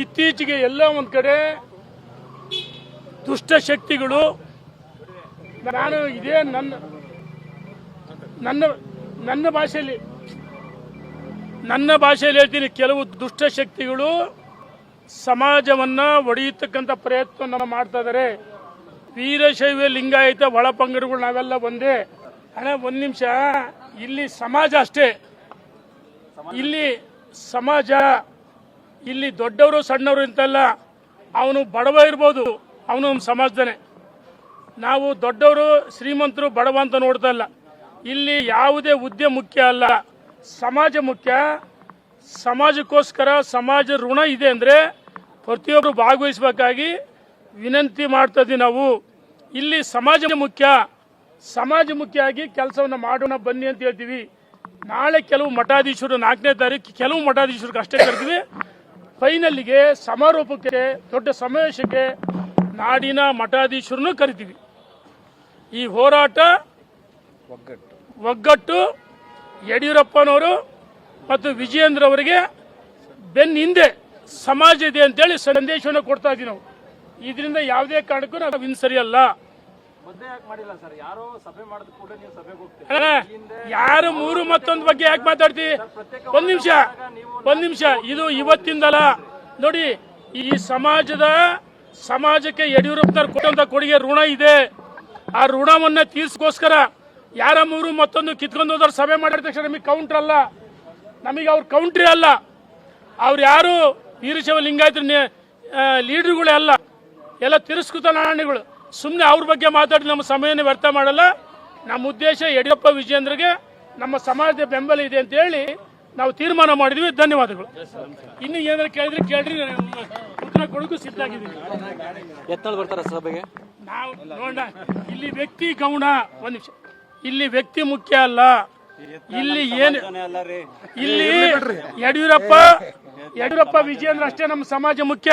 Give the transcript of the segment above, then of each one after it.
ಇತ್ತೀಚೆಗೆ ಎಲ್ಲ ಒಂದು ಕಡೆ ದುಷ್ಟ ಶಕ್ತಿಗಳು. ನಾನು ಇದೇ ನನ್ನ ನನ್ನ ನನ್ನ ಭಾಷೆಯಲ್ಲಿ ನನ್ನ ಭಾಷೆಯಲ್ಲಿ ಹೇಳ್ತೀನಿ, ಕೆಲವು ದುಷ್ಟಶಕ್ತಿಗಳು ಸಮಾಜವನ್ನ ಒಡೆಯತಕ್ಕಂಥ ಪ್ರಯತ್ನ ಮಾಡ್ತಾ ಇದ್ದಾರೆ ವೀರಶೈವ ಲಿಂಗಾಯತ ಒಳ ಪಂಗಡಗಳು ನಾವೆಲ್ಲ ಒಂದೇ. ಹಣ ಒಂದ್ ನಿಮಿಷ. ಇಲ್ಲಿ ಸಮಾಜ ಅಷ್ಟೇ. ಇಲ್ಲಿ ಸಮಾಜ ಇಲ್ಲಿ ದೊಡ್ಡವರು ಸಣ್ಣವರು ಅಂತಲ್ಲ, ಅವನು ಬಡವ ಇರ್ಬೋದು, ಅವನು ನಮ್ಮ ಸಮಾಜದನೇ. ನಾವು ದೊಡ್ಡವರು ಶ್ರೀಮಂತರು ಬಡವ ಅಂತ ನೋಡ್ತಾ ಇಲ್ಲ ಇಲ್ಲಿ ಯಾವುದೇ ಹುದ್ದೆ ಮುಖ್ಯ ಅಲ್ಲ. ಸಮಾಜ ಮುಖ್ಯ. ಸಮಾಜಕ್ಕೋಸ್ಕರ ಸಮಾಜ ಋಣ ಇದೆ ಅಂದರೆ ಪ್ರತಿಯೊಬ್ಬರು ಭಾಗವಹಿಸಬೇಕಾಗಿ ವಿನಂತಿ ಮಾಡ್ತಾ ನಾವು. ಇಲ್ಲಿ ಸಮಾಜ ಮುಖ್ಯ. ಸಮಾಜ ಮುಖ್ಯ ಆಗಿ ಕೆಲಸವನ್ನು ಮಾಡೋಣ, ಬನ್ನಿ ಅಂತ ಹೇಳ್ತೀವಿ. ನಾಳೆ ಕೆಲವು ಮಠಾಧೀಶರು ನಾಲ್ಕನೇ ತಾರೀಕು, ಕೆಲವು ಮಠಾಧೀಶರಿಗೆ ಅಷ್ಟೇ ಕರಿತೀವಿ ಫೈನಲ್ಲಿಗೆ ಸಮಾರೋಪಕ್ಕೆ, ದೊಡ್ಡ ಸಮಾವೇಶಕ್ಕೆ ನಾಡಿನ ಮಠಾಧೀಶರನ್ನು ಕರಿತೀವಿ. ಈ ಹೋರಾಟ ಒಗ್ಗಟ್ಟು ಒಗ್ಗಟ್ಟು ಯಡಿಯೂರಪ್ಪನವರು ಮತ್ತು ವಿಜಯೇಂದ್ರ ಅವರಿಗೆ ಬೆನ್ನ ಹಿಂದೆ ಸಮಾಜ ಇದೆ ಅಂತೇಳಿ ಸಂದೇಶವನ್ನು ಕೊಡ್ತಾ ಇದ್ದೀವಿ ನಾವು. ಇದರಿಂದ ಯಾವುದೇ ಕಾರಣಕ್ಕೂ ನಾವು ಹಿಂಸರಿಯಲ್ಲ. ಯಾರೋ ಮೂರು ಮತ್ತೊಂದು ಬಗ್ಗೆ ಯಾಕೆ ಮಾತಾಡ್ತಿ? ಒಂದ್ ನಿಮಿಷ ಒಂದ್ ನಿಮಿಷ. ಇದು ಇವತ್ತಿಂದಲ್ಲ. ನೋಡಿ ಈ ಸಮಾಜದ ಸಮಾಜಕ್ಕೆ ಯಡಿಯೂರಪ್ಪನವ್ರು ಕೊಟ್ಟಂತ ಕೊಡುಗೆ ಋಣ ಇದೆ. ಆ ಋಣವನ್ನ ತೀರ್ಸ್ಕೋಸ್ಕರ ಯಾರ ಮೂರು ಮತ್ತೊಂದು ಕಿತ್ಕೊಂಡು ಹೋದವ್ರು ಸಭೆ ಮಾಡಿದ ತಕ್ಷಣ ನಮಗೆ ಕೌಂಟ್ರ್ ಅಲ್ಲ. ನಮಗೆ ಅವ್ರ ಕೌಂಟ್ರಿ ಅಲ್ಲ. ಅವ್ರು ಯಾರು ವೀರಶವ ಲಿಂಗಾಯತ ಲೀಡರ್ಗಳೇ ಅಲ್ಲ. ಎಲ್ಲ ತಿರಸ್ಕೃತ ನಾಣ್ಯಗಳು. ಸುಮ್ಮನೆ ಅವ್ರ ಬಗ್ಗೆ ಮಾತಾಡಿ ನಮ್ಮ ಸಮಯನ ವ್ಯರ್ಥ ಮಾಡಲ್ಲ. ನಮ್ಮ ಉದ್ದೇಶ ಯಡಿಯೂರಪ್ಪ ವಿಜೇಂದ್ರಗೆ ನಮ್ಮ ಸಮಾಜದ ಬೆಂಬಲ ಇದೆ ಅಂತ ಹೇಳಿ ನಾವು ತೀರ್ಮಾನ ಮಾಡಿದ್ವಿ. ಧನ್ಯವಾದಗಳು. ಇನ್ನು ಏನಾದ್ರು ಕೇಳಿದ್ರೆ ಕೇಳ್ರಿ ನಾನು ಉತ್ತರ ಕೊಡೋಕ್ಕೂ ಸಿದ್ಧಾಗಿದ್ದೀನಿ ಬರ್ತಾರ ಸಭೆಗೆ? ನಾವು ನೋಡ ಇಲ್ಲಿ ವ್ಯಕ್ತಿ ಗೌಣ ಒಂದ್ ನಿಮಿಷ. ಇಲ್ಲಿ ವ್ಯಕ್ತಿ ಮುಖ್ಯ ಅಲ್ಲ. ಇಲ್ಲಿ ಏನು ಇಲ್ಲಿ ಯಡಿಯೂರಪ್ಪ ಯಡಿಯೂರಪ್ಪ ವಿಜೇಂದ್ರ ಅಷ್ಟೇ ನಮ್ಮ ಸಮಾಜ ಮುಖ್ಯ.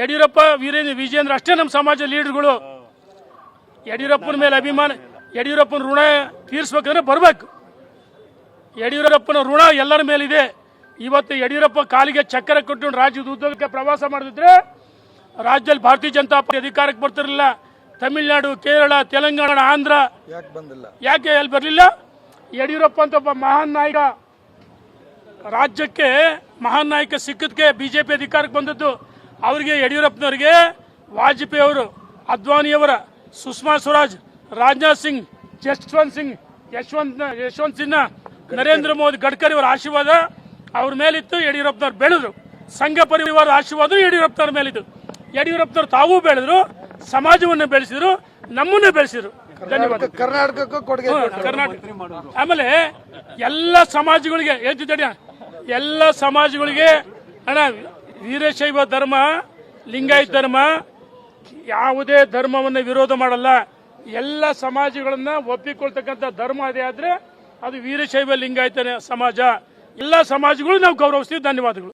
ಯಡಿಯೂರಪ್ಪ ವೀರೇಂದ್ರ ವಿಜಯೇಂದ್ರ ಅಷ್ಟೇ ನಮ್ಮ ಸಮಾಜ ಲೀಡರ್ಗಳು. ಯಡಿಯೂರಪ್ಪನ ಮೇಲೆ ಅಭಿಮಾನ ಯಡಿಯೂರಪ್ಪನ ಋಣ ತೀರಿಸ್ಬೇಕಂದ್ರೆ ಬರಬೇಕು. ಯಡಿಯೂರಪ್ಪನ ಋಣ ಎಲ್ಲರ ಮೇಲಿದೆ. ಇವತ್ತು ಯಡಿಯೂರಪ್ಪ ಕಾಲಿಗೆ ಚಕ್ಕರ ಕೊಟ್ಟು ರಾಜ್ಯದ ಉದ್ಯೋಗಕ್ಕೆ ಪ್ರವಾಸ ಮಾಡಿದ್ರೆ ರಾಜ್ಯದಲ್ಲಿ ಭಾರತೀಯ ಜನತಾ ಪಾರ್ಟಿ ಅಧಿಕಾರಕ್ಕೆ ಬರ್ತಿರಲಿಲ್ಲ. ತಮಿಳುನಾಡು ಕೇರಳ ತೆಲಂಗಾಣ ಆಂಧ್ರ. ಯಾಕೆ ಬಂದಿಲ್ಲ? ಯಾಕೆ ಅಲ್ಲಿ ಬರಲಿಲ್ಲ? ಯಡಿಯೂರಪ್ಪ ಅಂತ ಒಬ್ಬ ಮಹಾನ್ ನಾಯಕ ರಾಜ್ಯಕ್ಕೆ ಮಹಾನ್ ನಾಯಕ ಸಿಕ್ಕದಕ್ಕೆ ಬಿಜೆಪಿ ಅಧಿಕಾರಕ್ಕೆ ಬಂದದ್ದು. ಅವರಿಗೆ ಯಡಿಯೂರಪ್ಪನವರಿಗೆ ವಾಜಪೇಯಿ ಅವರು ಅದ್ವಾನಿಯವರ ಸುಷ್ಮಾ ಸ್ವರಾಜ್ ರಾಜನಾಥ್ ಸಿಂಗ್ ಜಸ್ವಂತ್ ಸಿಂಗ್ ಯಶವಂತ್ ಯಶವಂತ್ ಸಿನ್ಹಾ ನರೇಂದ್ರ ಮೋದಿ ಗಡ್ಕರಿ ಅವರ ಆಶೀರ್ವಾದ ಅವ್ರ ಮೇಲಿತ್ತು ಯಡಿಯೂರಪ್ಪನವ್ರು ಬೆಳೆದ್ರು. ಸಂಘ ಪರಿವಾರ ಆಶೀರ್ವಾದ ಯಡಿಯೂರಪ್ಪನವ್ರ ಮೇಲಿತ್ತು. ಯಡಿಯೂರಪ್ಪನವ್ರು ತಾವೂ ಬೆಳೆದ್ರು ಸಮಾಜವನ್ನು ಬೆಳೆಸಿದ್ರು ನಮ್ಮನ್ನೇ ಬೆಳೆಸಿದ್ರು. ಧನ್ಯವಾದ. ಕರ್ನಾಟಕಕ್ಕೂ ಕೊಡುಗೆ ಕರ್ನಾಟಕ ಆಮೇಲೆ ಎಲ್ಲ ಸಮಾಜಗಳಿಗೆ ಹೇಳ್ತಿದ್ದ ಎಲ್ಲ ಸಮಾಜಗಳಿಗೆ ಅಣ್ಣ ವೀರಶೈವ ಧರ್ಮ, ಲಿಂಗಾಯತ್ ಧರ್ಮ, ಯಾವುದೇ ಧರ್ಮವನ್ನು ವಿರೋಧ ಮಾಡಲ್ಲ. ಎಲ್ಲ ಸಮಾಜಗಳನ್ನ ಒಪ್ಪಿಕೊಳ್ತಕ್ಕಂಥ ಧರ್ಮ ಅದೇ ಆದ್ರೆ ಅದು ವೀರಶೈವ ಲಿಂಗಾಯತ ಸಮಾಜ. ಎಲ್ಲ ಸಮಾಜಗಳು ನಾವು ಗೌರವಿಸ್ತೀವಿ. ಧನ್ಯವಾದಗಳು.